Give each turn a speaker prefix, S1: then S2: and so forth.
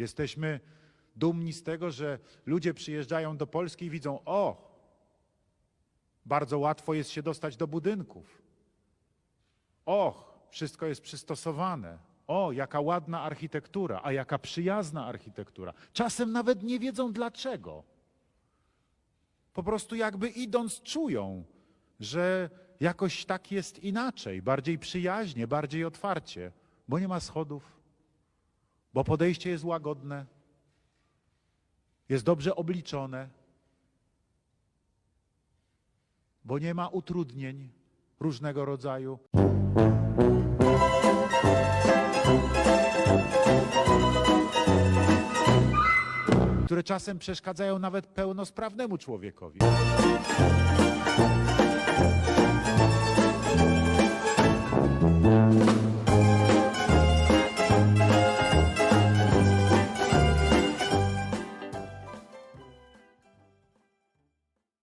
S1: Jesteśmy dumni z tego, że ludzie przyjeżdżają do Polski i widzą: o, bardzo łatwo jest się dostać do budynków. Och, wszystko jest przystosowane. O, jaka ładna architektura, a jaka przyjazna architektura. Czasem nawet nie wiedzą dlaczego. Po prostu jakby idąc czują, że jakoś tak jest inaczej, bardziej przyjaźnie, bardziej otwarcie, bo nie ma schodów, bo podejście jest łagodne, jest dobrze obliczone, bo nie ma utrudnień różnego rodzaju. które czasem przeszkadzają nawet pełnosprawnemu człowiekowi.